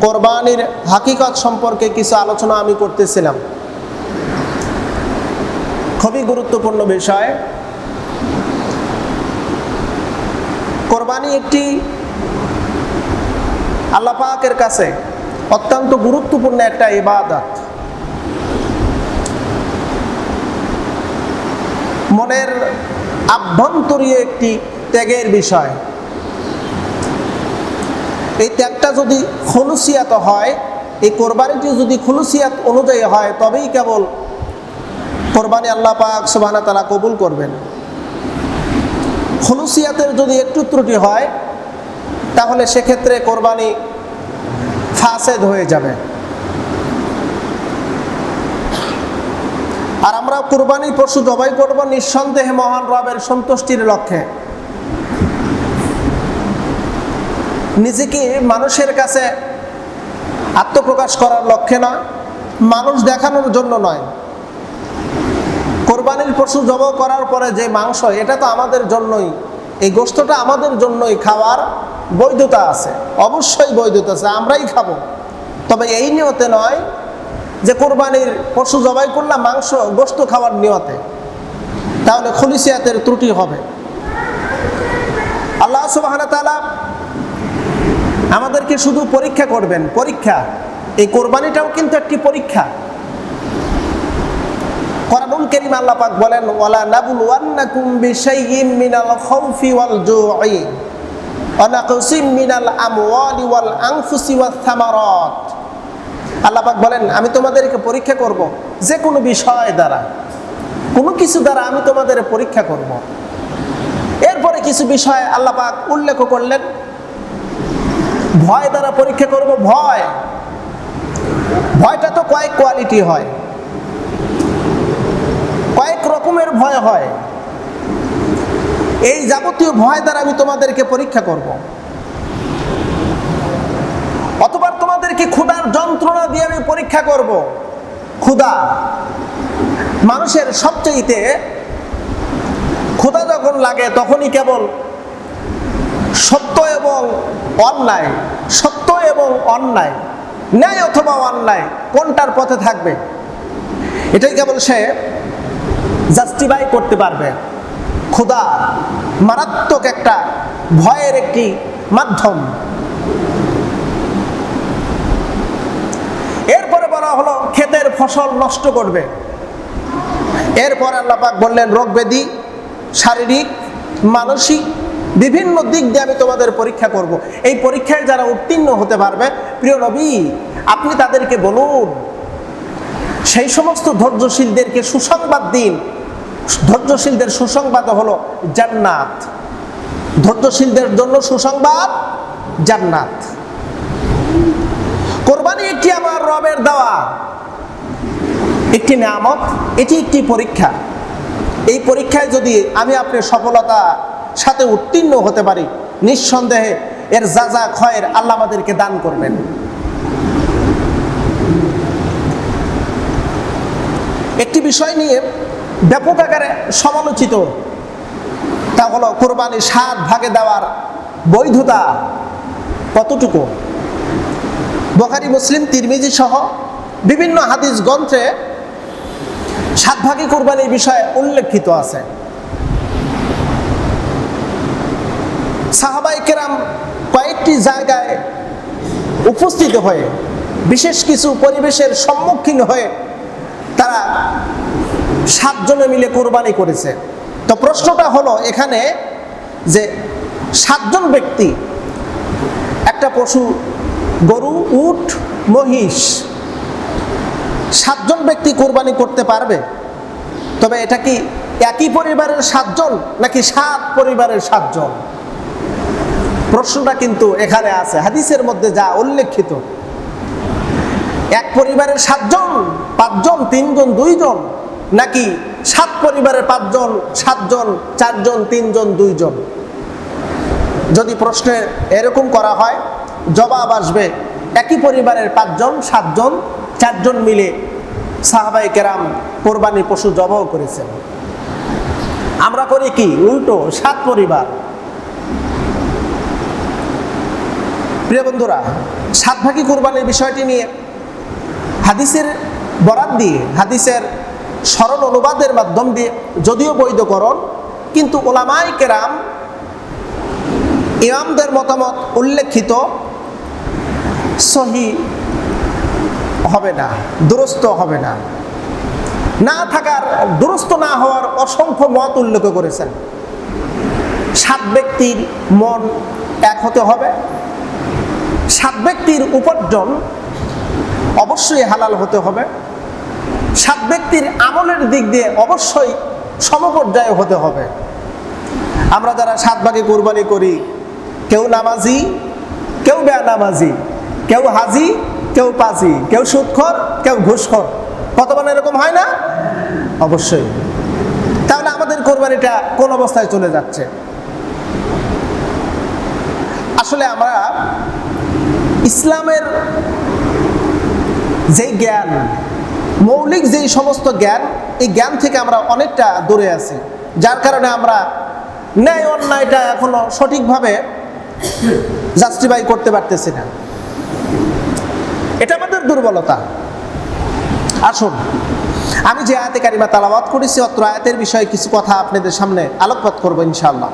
কোরবানির হাকিকত সম্পর্কে কিছু আলোচনা আমি করতেছিলাম। খুবই গুরুত্বপূর্ণ বিষয়। কোরবানি একটি আল্লাহ পাকের কাছে অত্যন্ত গুরুত্বপূর্ণ একটা ইবাদত। মনের আভ্যন্তরীয় একটি ত্যাগের বিষয়। এই ত্যাগটা যদি খলুসিয়াত হয়, এই কোরবানিটি যদি খুলুসিয়াত অনুযায়ী হয়, তবেই কেবল কোরবানি আল্লাহ পাক সুবাহানা তালা কবুল করবেন। খলুসিয়াতের যদি একটু ত্রুটি হয়, তাহলে সেক্ষেত্রে কোরবানি ফাসেদ হয়ে যাবে। আর আমরা কোরবানি পশু জবাই করব নিঃসন্দেহে মহান রবের সন্তুষ্টির লক্ষ্যে। নিজেকে মানুষের কাছে আত্মপ্রকাশ করার লক্ষ্যে না মানুষ দেখানোর জন্য নয়। কোরবানির পশু জব করার পরে যে মাংস, এটা তো আমাদের জন্যই। এই গোস্তটা আমাদের জন্যই খাওয়ার বৈধতা আছে, অবশ্যই বৈধতা আছে, আমরাই খাব। তবে এই নিয়তে নয় যে কোরবানির পশু জবাই করলাম, মাংস গোস্ত খাওয়ার নিয়তে। তাহলে খলিসিয়াতের ত্রুটি হবে। আল্লাহ সুবাহ তালা আমাদেরকে শুধু পরীক্ষা করবেন, পরীক্ষা। এই কোরবানিটাও কিন্তু একটি পরীক্ষা। কোরআনুল কারীম আল্লাহ পাক বলেন, ওয়ালা নাবুল ওয়ান্নাকুম বিশাইয়্যিম মিনাল খাউফি ওয়াল জু'i ওয়া নাকসিম মিনাল আমওয়ালি ওয়াল আনফুসি ওয়াস থামারাত আল্লাহ পাক বলেন, আমি তোমাদেরকে পরীক্ষা করব যে কোনো বিষয় দ্বারা। কোনো কিছু দ্বারা আমি তোমাদের পরীক্ষা করব। এরপরে কিছু বিষয় আল্লাহ পাক উল্লেখ করলেন ভয় দ্বারা পরীক্ষা করব, ভয়। ভয়টা তো কয়েক কোয়ালিটি হয়। কয়েক রকমের ভয় হয়। এই যাবতীয় ভয় দ্বারা আমি তোমাদেরকে পরীক্ষা করব। অথবা তোমাদেরকে ক্ষুধার যন্ত্রণা দিয়ে আমি পরীক্ষা করব। ক্ষুধা। মানুষের সবচেয়েতে ক্ষুধা যখন লাগে তখনই কেবল সত্য এবং অন্যায়, সত্য এবং অন্যায়, ন্যায় অথবা অন্যায় কোনটার পথে থাকবে? এটাই কেবল সে জাস্টিফাই করতে পারবে। ক্ষুধা মারাত্মক একটা ভয়ের একটি মাধ্যম। এরপরে বলা হলো, ক্ষেতের ফসল নষ্ট করবে। এরপর আল্লাপাক বললেন, রোগ ব্যাধি, শারীরিক, মানসিক বিভিন্ন দিক দিয়ে আমি তোমাদের পরীক্ষা করব। এই পরীক্ষায় যারা উত্তীর্ণ হতে পারবে, প্রিয় নবী, আপনি তাদেরকে বলুন, সেই সমস্ত ধৈর্যশীলদেরকে সুসংবাদ দিন। ধৈর্যশীলদের সুসংবাদ হলো জান্নাত। ধৈর্যশীলদের জন্য সুসংবাদ জান্নাত। কোরবানি একটি আমার রবের দেওয়া, একটি নামত এটি একটি পরীক্ষা। এই পরীক্ষায় যদি আমি আপনি সফলতা সাথে উত্তীর্ণ হতে পারি। নিঃসন্দেহে এর যা যা ক্ষয়ের আল্লাহ আমাদেরকে দান করবেন। একটি বিষয় নিয়ে ব্যাপক আকারে সমালোচিত। তা হলো কোরবানি সাত ভাগে দেওয়ার বৈধতা কতটুকু? বখারি, মুসলিম, তিরমিজি সহ বিভিন্ন হাদিস গ্রন্থে সাত ভাগে কোরবানির বিষয়ে উল্লেখিত আছে। সাহাবাই কেরাম কয়েকটি জায়গায় উপস্থিত হয়ে, বিশেষ কিছু পরিবেশের সম্মুখীন হয়ে তারা সাতজনে মিলে কোরবানি করেছে। তো প্রশ্নটা হলো এখানে যে সাতজন ব্যক্তি, একটা পশু, গরু, উট, মহিষ, সাতজন ব্যক্তি কোরবানি করতে পারবে? তবে এটা কি একই পরিবারের সাতজন নাকি সাত পরিবারের সাতজন? প্রশ্নটা কিন্তু এখানে আছে। হাদিসের মধ্যে যা উল্লেখিত, এক পরিবারের সাতজন, পাঁচজন, তিনজন, দুইজন, নাকি সাত পরিবারের পাঁচজন, সাতজন, চারজন, তিনজন, দুইজন? যদি প্রশ্নে এরকম করা হয়, জবাব আসবে, একই পরিবারের পাঁচজন, সাতজন, চারজন মিলে সাহাবাই কেরাম কোরবানি পশু জবাও করেছেন। আমরা করি কি? উল্টো, সাত পরিবার। প্রিয় বন্ধুরা সাত ভাগী কোরবানির বিষয়টি নিয়ে হাদিসের বরাত দিয়ে, হাদিসের সরল অনুবাদের মাধ্যম দিয়ে যদিও বৈধকরণ, কিন্তু ওলামাই কেরাম ইমামদের মতামত উল্লেখিত সহি হবে না, দুরস্ত হবে না। না থাকার, দুরস্ত না হওয়ার অসংখ্য মত উল্লেখ করেছেন। সাত ব্যক্তির মন এক হতে হবে। সাত ব্যক্তির উপার্জন অবশ্যই হালাল হতে হবে। সাত ব্যক্তির আমলের দিক দিয়ে অবশ্যই সমপর্যায়ে হতে হবে। আমরা যারা সাত ভাগে কোরবানি করি, কেউ নামাজি, কেউ বেনামাজি, কেউ হাজি, কেউ পাজি, কেউ সুৎখর, কেউ ঘুষখর। কত মানে এরকম হয় না? অবশ্যই। তাহলে আমাদের কোরবানিটা কোন অবস্থায় চলে যাচ্ছে? আসলে আমরা ইসলামের যে জ্ঞান, মৌলিক যেই সমস্ত জ্ঞান, এই জ্ঞান থেকে আমরা অনেকটা দূরে আছি। যার কারণে আমরা ন্যায় অন্যায়টা এখনও সঠিকভাবে জাস্টিফাই করতে পারতেছি না। এটা আমাদের দুর্বলতা। আসুন, আমি যে আয়াতে কারিমা তালাবাদ করেছি, অত্র আয়াতের বিষয়ে কিছু কথা আপনাদের সামনে আলোকপাত করব ইনশাআল্লাহ।